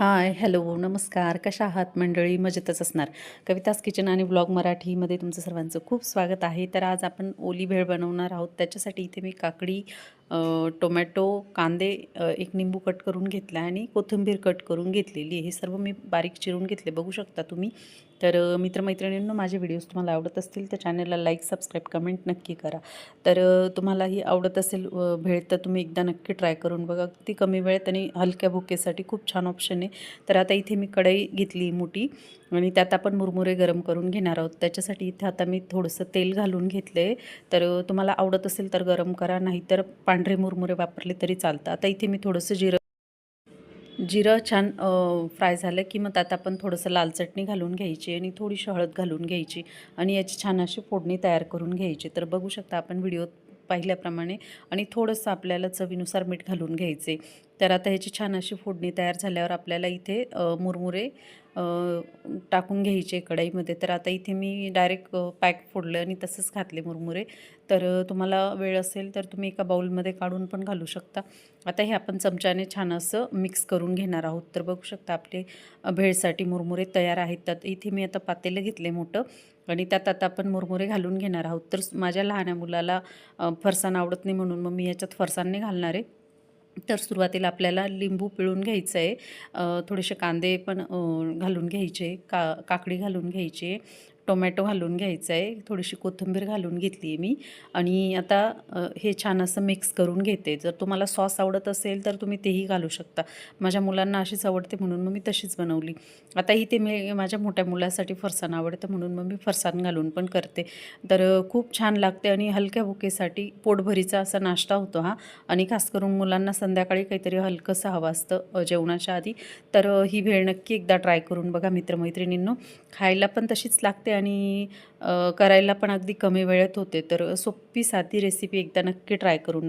Hi hello नमस्कार. कशा आहात मंडळी? मजेतच असणार. कवितास किचन आणि ब्लॉग मराठीमध्ये तुमचं सर्वांचं खूप स्वागत आहे. तर आज आपण ओली भेळ बनवणार आहोत. त्याच्यासाठी इथे मी काकडी टोमॅटो कांदे एक निंबू कट करून घेतला आणि कोथिंबीर कट करून घेतलेली आहे. हे सर्व मी बारीक चिरून घेतले. बघू शकता तुम्ही. तर मित्रमैत्रिणींनो माझे व्हिडिओज तुम्हाला आवडत असतील तर चॅनलला लाईक सबस्क्राईब कमेंट नक्की करा. तर तुम्हालाही आवडत असेल भेळ तर तुम्ही एकदा नक्की ट्राय करून बघा. ती कमी वेळेत आणि हलक्या भुकेसाठी खूप छान ऑप्शन आहे. तर आता इथे मी कढई घेतली मोठी आणि त्यात आपण मुरमुरे गरम करून घेणार आहोत. त्याच्यासाठी इथे आता मी थोडंसं तेल घालून घेतलं आहे तर तुम्हाला आवडत असेल तर गरम करा नाहीतर पांढरे मुरमुरे वापरले तरी चालतं. आता इथे मी थोडंसं जिरं जिरं छान फ्राय झालं की मग त्यात आपण थोडंसं लाल चटणी घालून घ्यायची आणि थोडीशी हळद घालून घ्यायची आणि याची छान अशी फोडणी तयार करून घ्यायची. तर बघू शकता आपण व्हिडिओत पाहिल्याप्रमाणे आणि थोडंसं आपल्याला चवीनुसार मीठ घालून घ्यायचे. तर आता ह्याची छान अशी फोडणी तयार झाल्यावर आपल्याला इथे मुरमुरे टाकून घ्यायचे कढईमध्ये. तर आता इथे मी डायरेक्ट पॅक फोडलं आणि तसंच घातले मुरमुरे. तर तुम्हाला वेळ असेल तर तुम्ही एका बाऊलमध्ये काढून पण घालू शकता. आता हे आपण चमच्याने छान असं मिक्स करून घेणार आहोत. तर बघू शकता आपले भेळसाठी मुरमुरे तयार आहेत. त्यात इथे मी आता पातेलं घेतले मोठं आणि त्यात आता आपण मुरमुरे घालून घेणार आहोत. तर माझ्या लहान मुलाला फरसाण आवडत नाही म्हणून मग मी याच्यात फरसाण नाही घालणार आहे. तर सुरुवातीला आपल्याला लिंबू पिळून घ्यायचं आहे थोडेसे कांदे पण घालून घ्यायचे का काकडी घालून घ्यायची. टोमॅटो घालून घ्यायचं आहे. थोडीशी कोथिंबीर घालून घेतली आहे मी. आणि आता हे छान असं मिक्स करून घेते. जर तुम्हाला सॉस आवडत असेल तर तुम्ही तेही घालू शकता. माझ्या मुलांना अशीच आवडते म्हणून मग मी तशीच बनवली. आता ते मी माझ्या मोठ्या मुलासाठी फरसाण आवडतं म्हणून मग मी फरसाण घालून पण करते. तर खूप छान लागते आणि हलक्या भुकेसाठी पोटभरीचा असा नाश्ता होतो हा. आणि खास करून मुलांना संध्याकाळी काहीतरी हलकंसं हवं असतं जेवणाच्या आधी. तर ही भेळ नक्की एकदा ट्राय करून बघा मित्रमैत्रिणींनो. खायला पण तशीच लागते आणि करायला पण अगदी कमी वेळेत होते. तर सोपी साधी रेसिपी एकदा नक्की ट्राय करून बघा.